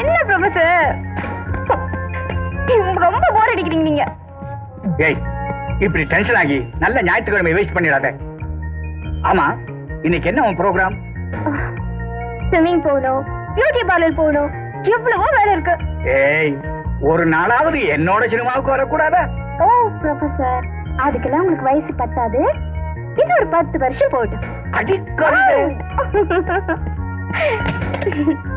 என்ன ப்ரொஃபசர் ரொம்ப போர் அடிக்கிறீங்க நீங்க. ஏய் இப்படி டென்ஷன் ஆகி நல்ல ஞாயிற்றுக்கிழமை வேஸ்ட் பண்ணிடாத. ஆமா இன்னைக்கு என்ன உன் ப்ரோக்ராம் ஸ்விம்மிங் போகணும் பியூட்டி பார்லர் போகணும். எவ்வளவோ வேலை இருக்கு. ஏய் ஒரு நாளாவது என்னோட சினிமாவுக்கு வரக்கூடாதா? ஓ ப்ரொஃபசர் அதுக்கெல்லாம் உங்களுக்கு வயசு பத்தாது. இது ஒரு பத்து வருஷம் போகட்டும். அடிக்கடி.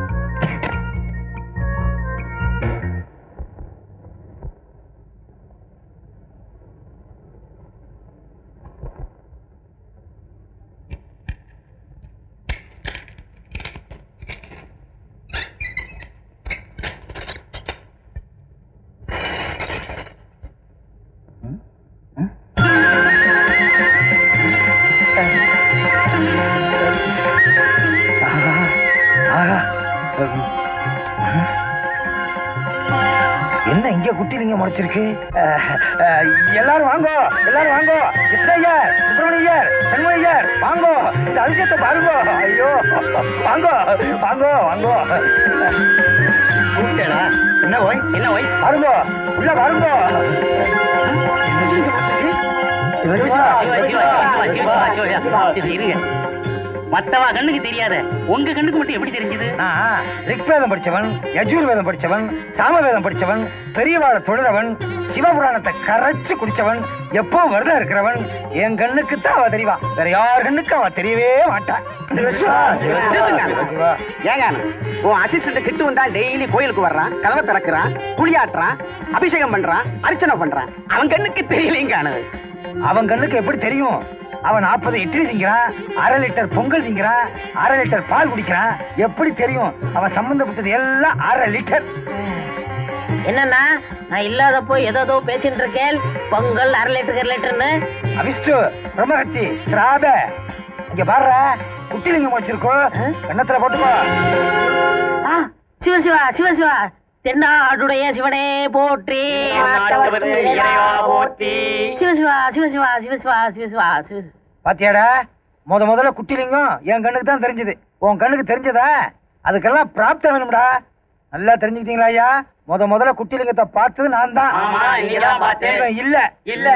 முளைச்சிருக்கு எல்லாரும் வாங்கோ எல்லாரும் வாங்கோ கிருஷ்ணய்யர் சுப்பிரமணியர் சண்முகையர் வாங்கோ இந்த அதிசயத்தை பாருங்கோ ஐயோ வாங்கோ வாங்கோ வாங்கோ கூப்பிட்டேடா என்ன ஓய் என்ன ஓய் பாருங்கோ உள்ள பாருங்கோ மத்தவா கண்ணுக்கு தெரியாத உங்க கண்ணுக்கு மட்டும் எப்படி தெரிஞ்சது? நான் ரிக்வேதம் படிச்சவன் யஜுர்வேதம் படிச்சவன் சாமவேதம் படிச்சவன் பெரியவாழ தொழுறவன் சிவபுராணத்தை கரைச்சு குடிச்சவன் எப்போ விரதம் இருக்கிறவன் என் கண்ணுக்கு தான் அவ தெரியவா வேற யார் கண்ணுக்கு அவ தெரியவே மாட்டான் ஏங்க உன் அசிஸ்டன்ட் கிட்டு வந்தா டெய்லி கோயிலுக்கு வர்றான் கதவை திறக்கிறான் குளியாட்டுறான் அபிஷேகம் பண்றான் அர்ச்சனை பண்றான். அவன் கண்ணுக்கு தெரியலைங்க அவன் கண்ணுக்கு எப்படி தெரியும்? அவன் நாற்பது இட்லி திங்கிறான் அரை லிட்டர் பொங்கல் திங்கிறான் அரை லிட்டர் பால் குடிக்கிறான். எப்படி தெரியும்? அவன் சம்பந்தப்பட்டது எல்லாம் அரை லிட்டர். என்னன்னா நான் இல்லாதப்போ ஏதோ பேசிட்டு இருக்கேன். பொங்கல் அரை லிட்டர் அரை லிட்டர்னு. அவிஷ்டு பிரம்மகத்தி திராப இங்க பாருற குட்டிலிங்கம் வச்சிருக்கோம் கண்ணத்துல போட்டுக்கோ. ஆ, சிவ சிவா சிவ சிவா. தென்னாடுடைய சிவனே போற்றி. சிவ சிவா சிவ சிவா சிவ சிவா சிவ சிவா சிவ. பாத்தியாடா? முத முதல்ல குட்டிலிங்கம் என் கண்ணுக்கு தான் தெரிஞ்சது. உன் கண்ணுக்கு தெரிஞ்சதா? அதுக்கெல்லாம் பிராப்தம் வேணும்டா. நல்லா தெரிஞ்சுக்கிட்டீங்களா ஐயா? முத முதல்ல குட்டிலிங்கத்தை பார்த்தது நான் தான். இல்ல. இல்ல.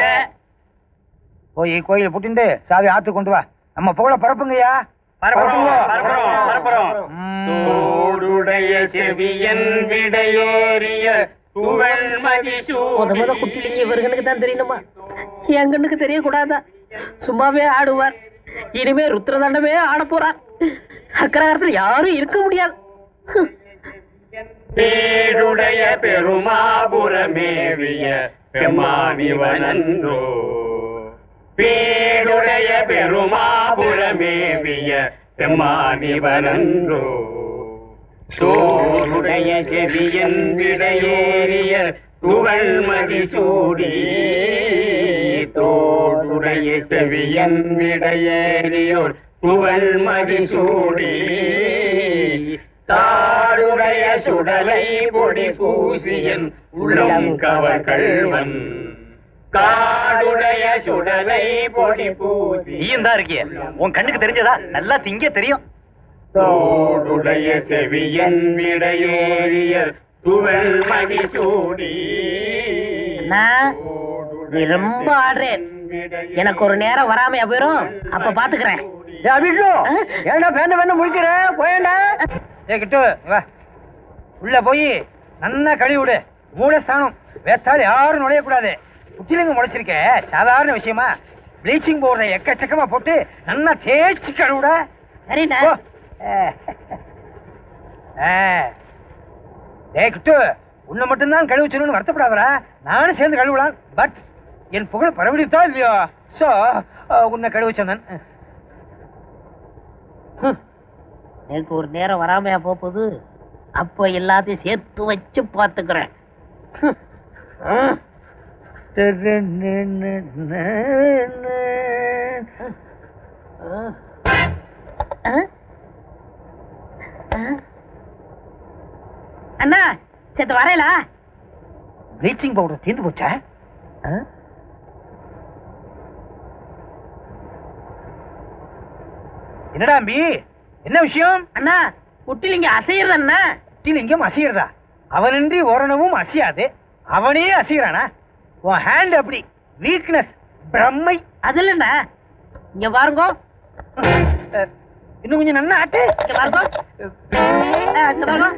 போய் கோயிலை புட்டிண்டு சாவி ஆத்து கொண்டு வா. நம்ம புகழ பரப்புங்கய்யா. தோடுடைய செவியன் முத குட்டிலிங்க இவர் கண்ணுக்கு தான் தெரியணுமா? என் கண்ணுக்கு தெரியக்கூடாதா? சும்மாவே ஆடுவார். இனிமே ருத்ரதண்டமே ஆட போறார். அக்கரகாரத்தில் யாரும் இருக்க முடியாது. பேருடைய பெருமாபுரமேவிய பெம்மானிவனன்றோ. பேருடைய பெருமாபுரமேவிய பெம்மானிவனன்றோ. சோருடைய செவியன் விடையேறிய துவள்மதி சூடியே செவியன் விடையேறியோர் துவள்மதி சூடி. தாருடைய சுடலை பொடி பூசியன் உள்ளம் கவர் கள்வன் காடுடைய சுடலை பொடி பூசி. தான் இருக்கிய. உன் கண்ணுக்கு தெரிஞ்சதா? நல்லா திங்க தெரியும். தோடுடைய செவியன் விடையேறிய துவள் மதி சூடி. அண்ணா, நீ ரொம்ப ஆடுறேன் எனக்கு ஒரு நேரம் வராமையா போயிரும்? அப்ப பாத்துக்கிறேன். அபிஷு ஏண்டா வேண்ட வேண்ட முழிக்கிற? போயண்டா ஏ கிட்டு வா. உள்ள போய் நன்னா கழுவி விடு. மூலஸ்தானம். வேத்தால் யாரும் நுழையக்கூடாது. புத்திலிங்க முளைச்சிருக்க. சாதாரண விஷயமா. ப்ளீச்சிங் பவுடரை எக்கச்சக்கமா போட்டு நன்னா தேய்ச்சி கழுவிட சரிண்ணா. ஏய் கிட்டு உன்னை மட்டும்தான் கழுவி சொல்லணும்னு வருத்தப்படாதடா. நானும் சேர்ந்து கழுவலாம் பட் என் புகழ் பரவடித்தா இல்லையோ? சோ உன்னை கழுவி சொன்னேன். ஹம். எனக்கு ஒரு நேரம் வராமையா போகுது அப்ப எல்லாத்தையும் சேர்த்து வச்சு? ஆ? அண்ணா சேர்த்து வரையலா? ப்ளீச்சிங் பவுடர் தீர்ந்து போச்சா? என்னடா அம்பி? என்ன விஷயம்? அண்ணா குட்டிலிங்க அசையறது அண்ணா? குட்டிலிங்கம் அசையறதா? அவனின்றி ஓரணவும் அசையாது. அவனே அசையறானா? உன் ஹேண்ட் அப்படி வீக்னஸ் பிரம்மை. அதுல என்ன இங்க பாருங்க. இன்னும் கொஞ்சம் நன்னா ஆட்டு. இங்க பாருங்க. இங்க பாருங்க.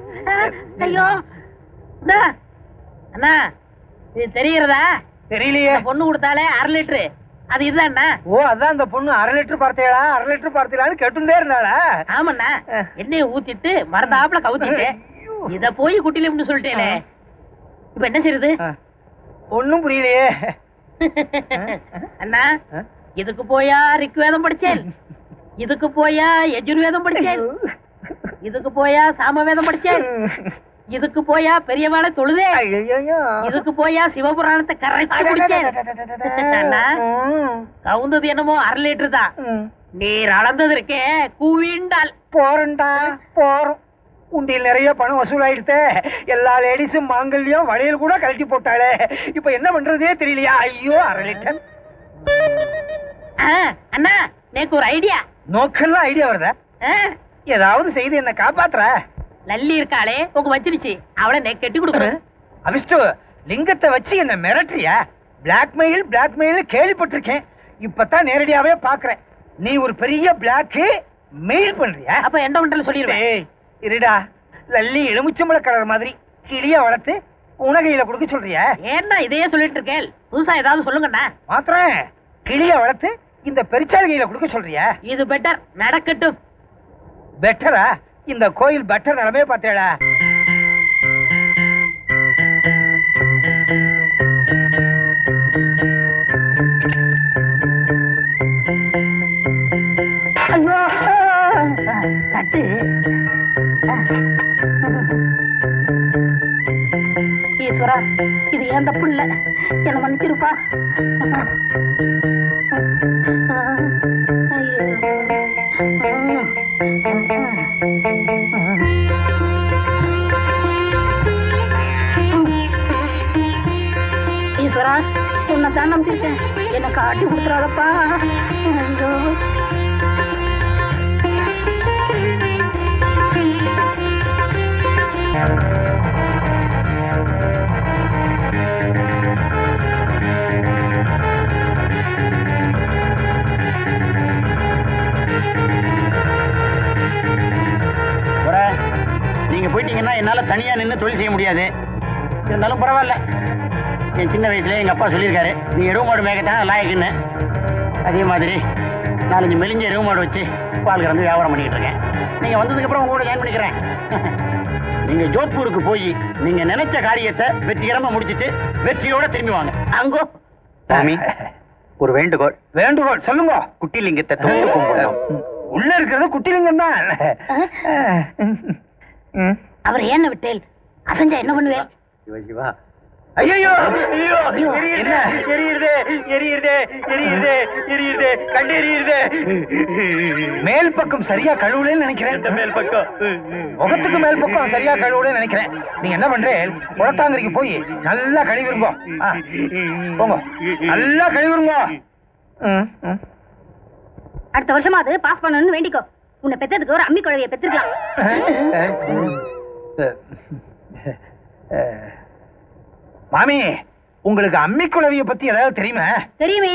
ஐயோ. அண்ணா இது தெரிகிறதா? தெரியலையே. பொண்ணு கொடுத்தாலே அரை லிட்டரு. அது இதுதான் அண்ணா ஓ அதான் அந்த பொண்ணு அரை லிட்டர் பார்த்தேடா அரை லிட்டர் பார்த்தீங்களான்னு கேட்டுட்டே இருந்தாளா ஆமாண்ணா. எண்ணெயை ஊத்திட்டு மறந்தாப்புல கவுத்திட்டு. இத போய் குட்டிலிம்னு சொல்லிட்டேனே. இப்ப என்ன செய்யுது அஹ், ஒண்ணும் புரியலையே. அண்ணா? இதுக்கு போயா ரிக்வேதம் படிச்சேன். இதுக்கு போயா யஜுர்வேதம் படிச்சேன். இதுக்கு போயா சாமவேதம் படிச்சேன். இதுக்கு போயா பெரியவாளை தொழுதே. இதுக்கு போயா சிவபுராணத்தை கரைச்சு குடிச்சேன் அண்ணா ம், கவுந்தது என்னமோ அரை லிட்டர் தான். நீர் அளந்தது இருக்கே குவிண்டால். போறேன்டா போறோம். உண்டியில் நிறைய பணம் வசூலாயிடுத்தே. எல்லா லேடிஸும் மாங்கல்யம் வளையல் கூட கழட்டி போட்டாளே. இப்ப என்ன பண்றதே தெரியலையா? ஐயோ அரை லிட்டர் அண்ணா நேக்கு ஒரு ஐடியா நோக்கெல்லாம் ஐடியா வருதா. ஏதாவது செய்து என்ன காப்பாத்துற. லல்லி இருக்காளே உங்க வச்சிருச்சு. அவளை நெக் கட்டி கொடுக்குறேன். அவிஷ்டு லிங்கத்தை வச்சு என்ன மிரட்டுறியா? பிளாக்மெயில் பிளாக்மெயில் கேள்விப்பட்டிருக்கேன். இப்பதான் நேரடியாவே பாக்குறேன். நீ ஒரு பெரிய பிளாக் மெயில் பண்றியா? அப்ப எண்ட மண்டல சொல்லிடுவேன். இருடா. லல்லி எலுமிச்சம்பழ கலர் மாதிரி கிளிய வளர்த்து உனகையில கொடுக்க சொல்றியா? ஏன்னா இதையே சொல்லிட்டு இருக்கேன் புதுசா ஏதாவது சொல்லுங்கண்ணா. மாத்திரம் கிளிய வளர்த்து இந்த பெருச்சாளிகையில கொடுக்க சொல்றியா? இது பெட்டர் நடக்கட்டும். பெட்டரா இந்த கோயில் பெட்டர் நிலமே பார்த்தேடா. அந்த புள்ள என்ன மன்னிச்சிருப்பா ஈஸ்வரா உன்னை தான் நம்பியிருக்கேன் எனக்கு ஆட்டி கொடுத்துறாதப்பா நின்னு தொழில் செய்ய முடியாது. இருந்தாலும் பரவாயில்ல. என் சின்ன வயசுல எங்க அப்பா சொல்லியிருக்காரு நீ எருவு மாடு மேய்க்கத்தான் லாயக்குன்னு. அதே மாதிரி நாலஞ்சு மெலிஞ்ச எருவு மாடு வச்சு பால் கறந்து வியாபாரம் பண்ணிக்கிட்டு இருக்கேன். நீங்க வந்ததுக்கு அப்புறம் உங்க கூட ஜாயின் பண்ணிக்கிறேன். நீங்க ஜோத்பூருக்கு போய் நீங்க நினைச்ச காரியத்தை வெற்றிகரமா முடிச்சிட்டு வெற்றியோட திரும்பி வாங்க. அங்கோ. சாமி ஒரு வேண்டுகோள். வேண்டுகோள் சொல்லுங்க. குட்டிலிங்கத்தை தொட்டு கும்பிடணும். உள்ள இருக்கிறது குட்டிலிங்கம் தான். அவர் ஏன்னு விட்டேல்? அசஞ்சா என்ன பண்ணுவேன் சிவா சிவா. ஐயோ ஐயோ, என்ன? எரியுது எரியுது எரியுது எரியுது கண்டு எரியுது மேல் பக்கம் சரியா கழுவுலன்னு நினைக்கிறேன். மேல் பக்கம்? முகத்துக்கு மேல் பக்கம் சரியா கழுவுலன்னு நினைக்கிறேன். நீங்க என்ன பண்றேன் குளத்தாங்கரைக்கு போய் நல்லா கழுவிருங்க. போங்க. நல்லா கழுவிருங்க. அடுத்த வருஷமா அது பாஸ் பண்ணணும்னு வேண்டிக்கோ. உன்னை பெத்ததுக்கு ஒரு அம்மி குழவியை பெற்றிருக்கலாம் மாமி உங்களுக்கு அம்மி குழவிய பத்தி ஏதாவது தெரியுமா? தெரியுமே.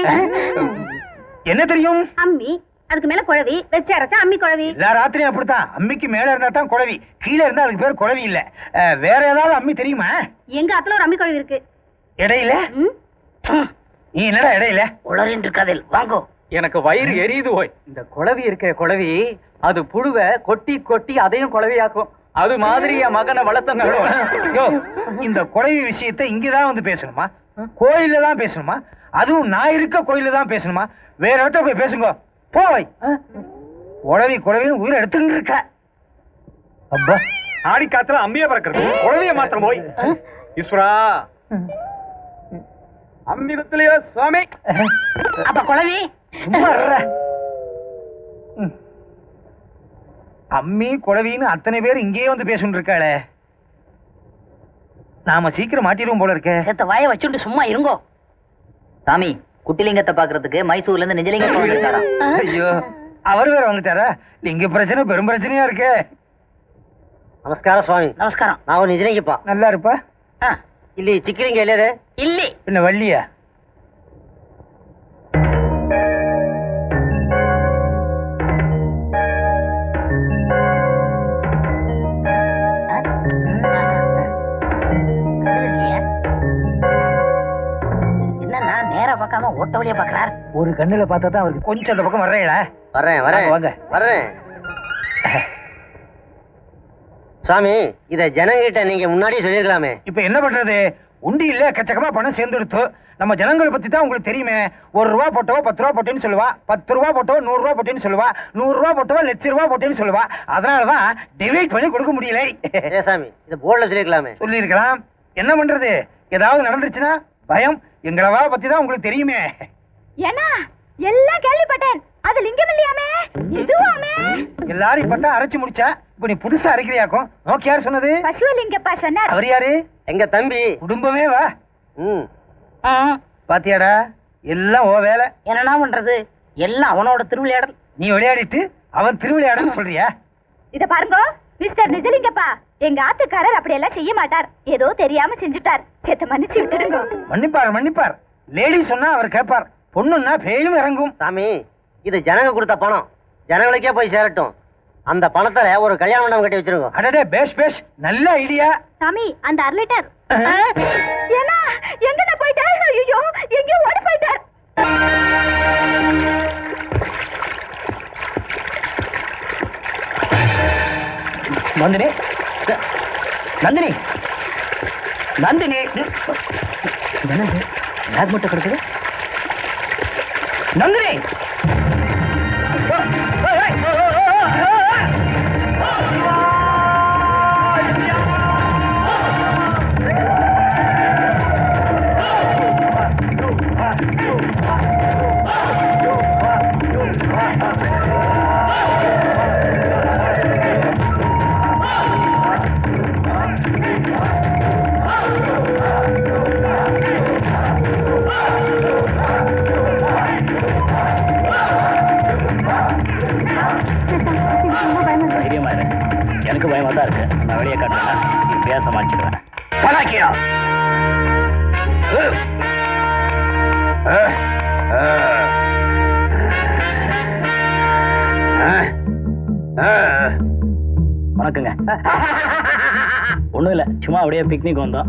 என்ன தெரியும்? அம்மி அதுக்கு மேல குழவி வச்சு அரைச்சா அம்மி குழவி எல்லா ராத்திரியும் அப்படித்தான். அம்மிக்கு மேல இருந்தா தான் குழவி. கீழே இருந்தா அதுக்கு பேர் குழவி இல்ல. வேற ஏதாவது அம்மி தெரியுமா? எங்க ஆத்துல ஒரு அம்மி குழவி இருக்கு. இடையில? நீ என்னடா இடையில? உளறின் இருக்காதில் வாங்கோ. எனக்கு வயிறு எரியுது ஓய் இந்த குளவி இருக்க குளவி அது புழுவை கொட்டி கொட்டி அதையும் குளவியாக்கும் அது மாதிரி என் மகனை வளர்த்தங்க யோ, இந்த குழவி விஷயத்தை இங்கதான் வந்து பேசணுமா? கோயில்ல தான் பேசணுமா? அதுவும் நான் இருக்க கோயில்ல தான் பேசணுமா? வேற இடத்துல போய் பேசுங்க. போய். குழவி குழவின்னு உயிரை எடுத்துட்டு இருக்க. அப்பா. ஆடி காத்துல அம்மியா பறக்கிறது. குளவிய மாத்திரம் போய். ஈஸ்வரா. அம்மிதத்திலேயோ சுவாமி. அப்ப குழவி. அம்மி குழவின்னு அத்தனை பேர் இங்கேயே வந்து பேசுன்னு இருக்காளே. நாம சீக்கிரம் மாட்டிடுவோம் போல இருக்க. செத்த வாய வச்சுட்டு சும்மா இருங்கோ. சாமி குட்டிலிங்கத்தை பாக்குறதுக்கு மைசூர்ல இருந்து நிஜலிங்கம் வந்திருக்காரா ஐயோ அவர் வேற வந்துட்டாரா? லிங்க பிரச்சனை பெரும் பிரச்சனையா இருக்கு. நமஸ்காரம் சுவாமி. நமஸ்காரம். நான் நிஜலிங்கப்பா நல்லா இருப்பா? இல்லையே சிக்கிலிங்க இல்லையே இல்லை. பின்ன வள்ளியா? ஓட்ட வழியா பாக்குறார்? ஒரு கண்ணுல பார்த்தா தான் அவருக்கு கொஞ்சம் அந்த பக்கம் வர்றீங்களா வரேன் வரேன் வாங்க. வரேன் சுவாமி இத ஜனங்கிட்ட நீங்க முன்னாடியே சொல்லிருக்கலாமே இப்ப என்ன பண்றது? உண்டி இல்ல எக்கச்சக்கமா பணம் சேர்ந்துடுத்து. நம்ம ஜனங்களை பத்தி தான் உங்களுக்கு தெரியுமே. ஒரு ரூபா போட்டவோ பத்து ரூபா போட்டேன்னு சொல்லுவா. பத்து ரூபா போட்டவோ நூறு ரூபா போட்டேன்னு சொல்லுவா. நூறு ரூபா போட்டவோ லட்ச ரூபா போட்டேன்னு சொல்லுவா. அதனாலதான் டிவைட் பண்ணி கொடுக்க முடியல. ஏ சாமி இத போர்டுல சொல்லிருக்கலாமே சொல்லியிருக்கலாம். என்ன பண்றது? ஏதாவது நடந்துச்சுன்னா பயம் எங்களவா பத்தி தான் உங்களுக்கு தெரியுமே. ஏன்னா எல்லாம் கேள்விப்பட்டேன். அது லிங்கம் இல்லையாமே? இதுவாமே எல்லாரும் இப்பதான் அரைச்சு முடிச்சா இப்ப நீ புதுசா அரைக்கிறியாக்கும் நோக்கி யார் சொன்னது? பசுவலிங்கப்பா சொன்னார். அவர் யாரு? எங்க தம்பி. குடும்பமே வா. ம். பாத்தியாடா எல்லாம் ஓ வேலை. என்னண்ணா பண்றது? எல்லாம் அவனோட திருவிளையாடல். நீ விளையாடிட்டு அவன் திருவிளையாடன்னு சொல்றியா? இத பாருங்க மிஸ்டர் நிஜலிங்கப்பா. எங்க ஆத்துக்காரர் அப்படியெல்லாம் செய்ய மாட்டார். ஏதோ தெரியாம செஞ்சுட்டார். சேத்த மன்னிச்சு விட்டுடுங்க. மன்னிப்பார் மன்னிப்பார். லேடி சொன்னா அவர் கேட்பார். பொண்ணுன்னா பேயும் இறங்கும். சாமி இது ஜனங்க கொடுத்த பணம். ஜனங்களுக்கே போய் சேரட்டும். அந்த பணத்துல ஒரு கல்யாண மண்டபம் கட்டி வச்சிருங்க. அடடே பேஷ் பேஷ். நல்ல ஐடியா. சாமி அந்த அரை லிட்டர். ஏன்னா எங்க போயிட்டார்? ஐயோ எங்கேயோ ஓடி போயிட்டார். நந்தினி நந்தினி. நந்தினி. என்னது? பேக் மட்டும் கிடக்குது? நந்தினி! அப்படியே பிக்னிக் வந்தோம்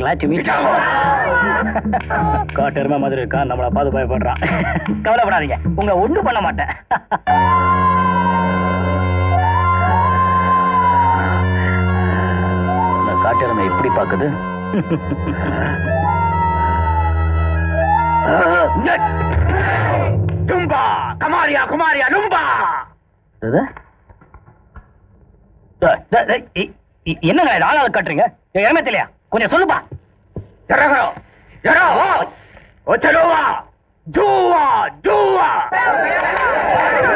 கிளாட் டு மீட் காட்டெருமை மாதிரி இருக்கா? நம்மள பார்த்து பயப்படுறான். கவலைப்படாதீங்க. உங்களை ஒண்ணும் பண்ண மாட்டேன். இந்த காட்டெருமை எப்படி பாக்குது டும்பா! கமாரியா குமாரியா டும்பா! என்னங்க ஆளாள கட்டுறீங்க? இடமே தெரியலையா கொஞ்சம் சொல்லுப்பா. ஜரகரோ ஜரோ. ஓ. சலோவா ஜூவா ஜூவா.